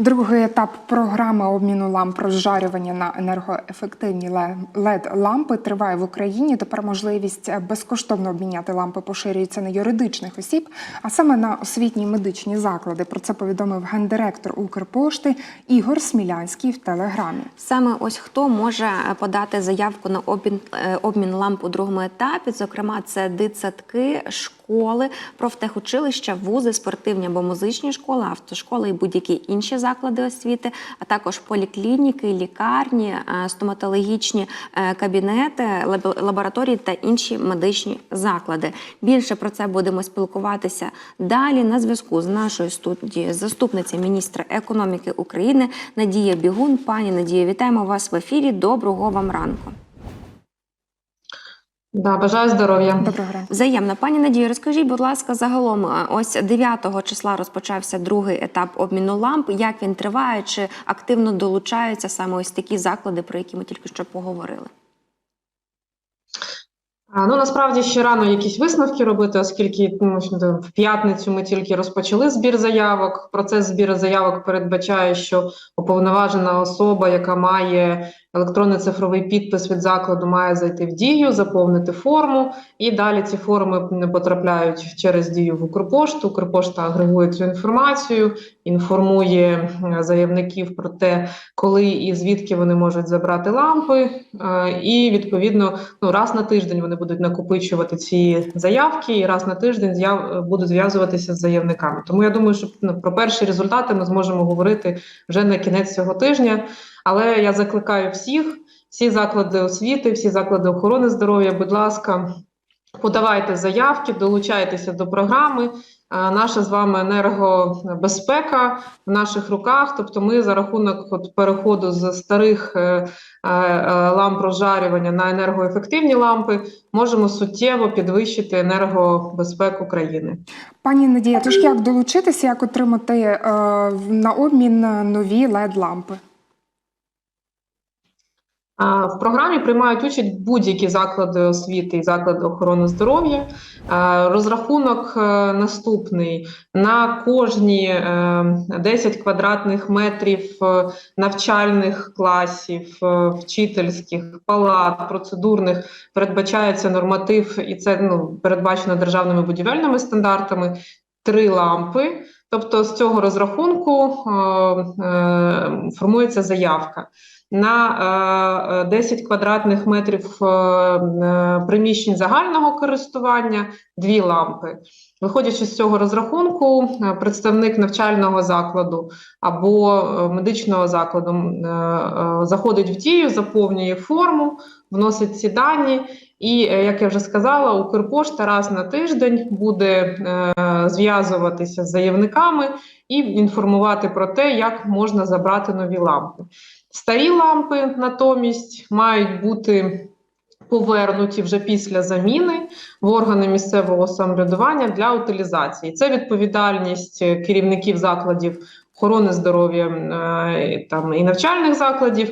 Другий етап програми обміну ламп розжарювання на енергоефективні led лампи триває в Україні. Тепер можливість безкоштовно обміняти лампи поширюється на юридичних осіб, а саме на освітні медичні заклади. Про це повідомив гендиректор Укрпошти Ігор Смілянський в телеграмі. Саме ось хто може е, подати заявку на е, обмін ламп у другому етапі. Зокрема, це дитсадки, школи, профтехучилища, вузи, спортивні або музичні школи, автошколи і будь-які інші заклади освіти, а також поліклініки, лікарні, е, стоматологічні е, кабінети, лабораторії та інші медичні заклади. Більше про це будемо спілкуватися далі на зв'язку з нашою студією заступниця міністра економіки України Надія Бігун. Пані Надія, вітаємо вас в ефірі. Доброго вам ранку. Да, бажаю здоров'я. Доброго ранку. Взаємно, пані Надію, розкажіть, будь ласка, загалом, ось 9 числа розпочався другий етап обміну ламп. Як він триває? Чи активно долучаються саме ось такі заклади, про які ми тільки що поговорили? Ну насправді ще рано якісь висновки робити, оскільки ну, в п'ятницю ми тільки розпочали збір заявок. Процес збіру заявок передбачає, що уповноважена особа, яка має електронний цифровий підпис від закладу, має зайти в дію, заповнити форму, і далі ці форми не потрапляють через дію в Укрпошту. Укрпошта агрегує цю інформацію, інформує е, заявників про те, коли і звідки вони можуть забрати лампи, е, і відповідно ну раз на тиждень вони будуть накопичувати ці заявки, і раз на тиждень з'яв будуть зв'язуватися з заявниками. Тому я думаю, що ну, про перші результати ми зможемо говорити вже на кінець цього тижня. Але я закликаю всіх, всі заклади освіти, всі заклади охорони здоров'я, будь ласка, подавайте заявки, долучайтеся до програми. Наша з вами енергобезпека в наших руках. Тобто, ми за рахунок от переходу з старих е, е, е, ламп розжарювання на енергоефективні лампи можемо суттєво підвищити енергобезпеку країни. Пані Надія, тож як долучитися, як отримати на обмін нові led лампи? В програмі приймають участь будь-які заклади освіти і заклади охорони здоров'я. Розрахунок е, наступний: на кожні е, 10 квадратних метрів е, навчальних класів, е, вчительських палат, процедурних передбачається норматив, і це ну, передбачено державними будівельними стандартами. Три лампи. Тобто з цього розрахунку е, е, формується заявка на е, 10 квадратних метрів е, е, приміщень загального користування дві лампи. Виходячи з цього розрахунку, е, представник навчального закладу або е, медичного закладу е, е, заходить в дію, заповнює форму, вносить ці дані. І, е, як я вже сказала, Укрпошта раз на тиждень буде е, зв'язуватися з заявниками і інформувати про те, як можна забрати нові лампи. Старі лампи натомість мають бути повернуті вже після заміни в органи місцевого самоврядування для утилізації. Це відповідальність керівників закладів охорони здоров'я е, там і навчальних закладів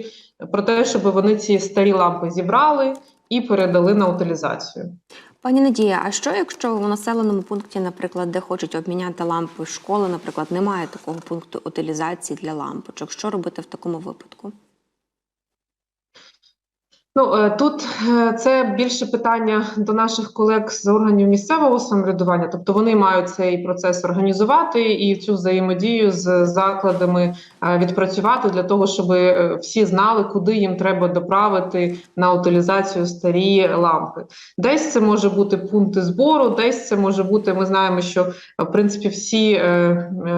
про те, щоб вони ці старі лампи зібрали і передали на утилізацію. Пані Надія, а що якщо в населеному пункті, наприклад, де хочуть обміняти лампи школи, наприклад, немає такого пункту утилізації для лампочок? Що робити в такому випадку? Ну е, тут е, це більше питання до наших колег з органів місцевого самоврядування, тобто вони мають цей процес організувати і цю взаємодію з закладами е, відпрацювати для того, щоб всі знали, куди їм треба доправити на утилізацію старі лампи. Десь це може бути пункти збору, десь це може бути. Ми знаємо, що в принципі всі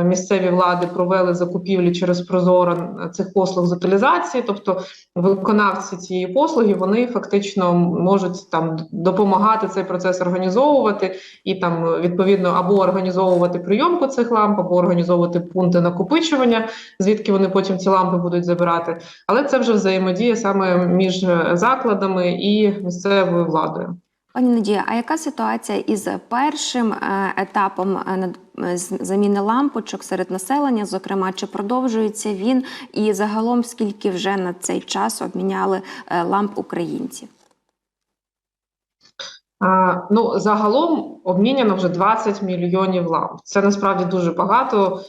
місцеві влади провели закупівлі через Прозоро цих послуг з утилізації, тобто виконавці цієї послуги вони фактично можуть там допомагати цей процес організовувати і там відповідно або організовувати прийомку цих ламп, або організовувати пункти накопичування, звідки вони потім ці лампи будуть забирати. Але це вже взаємодія саме між закладами і місцевою владою. Пані Надія, а яка ситуація із першим е, етапом е, е, заміни лампочок серед населення? Зокрема, чи продовжується він, і загалом скільки вже на цей час обміняли ламп українці? Ну, загалом обміняно вже 20 мільйонів ламп. Це насправді дуже багато.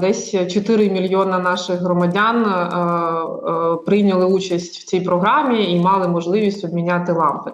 Десь 4 мільйона наших громадян прийняли участь в цій програмі і мали можливість обміняти лампи.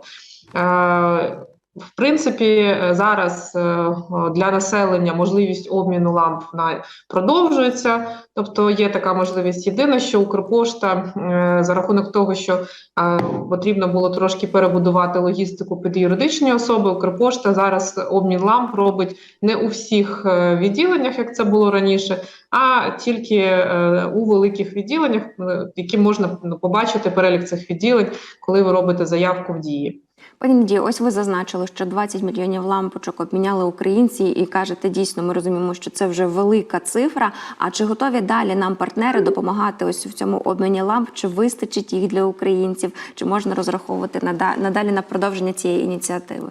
Е, В принципі, зараз е, для населення можливість обміну ламп вона продовжується, тобто є така можливість. Єдине, що Укрпошта е, за рахунок того, що е, потрібно було трошки перебудувати логістику під юридичні особи. Укрпошта зараз обмін ламп робить не у всіх е, відділеннях, як це було раніше, а тільки е, у великих відділеннях, е, які можна ну, побачити перелік цих відділень, коли ви робите заявку в дії. Пані Надію, ось ви зазначили, що 20 мільйонів лампочок обміняли українці, і кажете, дійсно, ми розуміємо, що це вже велика цифра. А чи готові далі нам партнери допомагати ось в цьому обміні ламп? Чи вистачить їх для українців? Чи можна розраховувати надалі на продовження цієї ініціативи?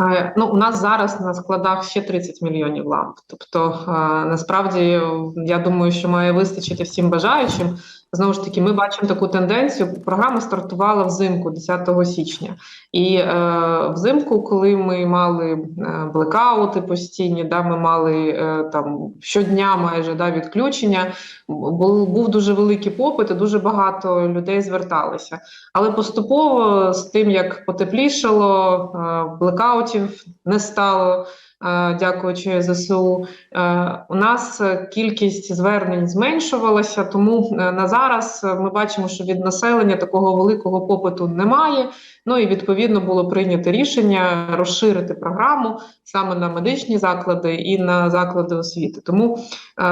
Е, Ну, у нас зараз на складах ще 30 мільйонів ламп. Тобто, е, насправді, я думаю, що має вистачити всім бажаючим. Знову ж таки, ми бачимо таку тенденцію. Програма стартувала взимку, 10 січня. І е, взимку, коли ми мали е, блекаути постійні, да, ми мали е, там щодня майже да, відключення, був, був дуже великий попит, і дуже багато людей зверталися. Але поступово з тим, як потеплішало, е, блекаутів не стало. Е, Дякуючи ЗСУ, Е, у нас кількість звернень зменшувалася, тому е, на зараз ми бачимо, що від населення такого великого попиту немає. Ну і відповідно було прийнято рішення розширити програму саме на медичні заклади і на заклади освіти. Тому е,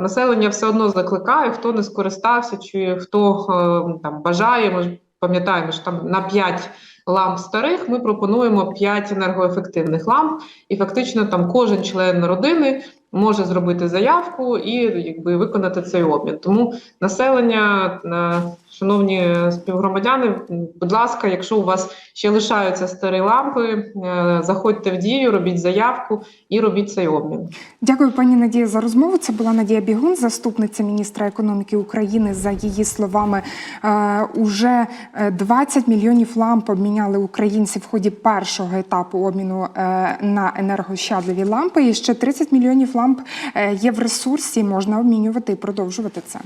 населення все одно закликає, хто не скористався, чи хто е, там бажає. Пам'ятаємо, що там на 5 ламп старих ми пропонуємо 5 енергоефективних ламп, і фактично там кожен член родини може зробити заявку і якби виконати цей обмін. Тому населення, е, шановні співгромадяни, будь ласка, якщо у вас ще лишаються старі лампи, е, заходьте в дію, робіть заявку і робіть цей обмін. Дякую, пані Надія, за розмову. Це була Надія Бігун, заступниця міністра економіки України. За її словами, е, уже е, 20 мільйонів ламп обміняли українці в ході першого етапу обміну е, на енергощадливі лампи. І ще 30 мільйонів ламп е, є в ресурсі. Можна обмінювати і продовжувати це.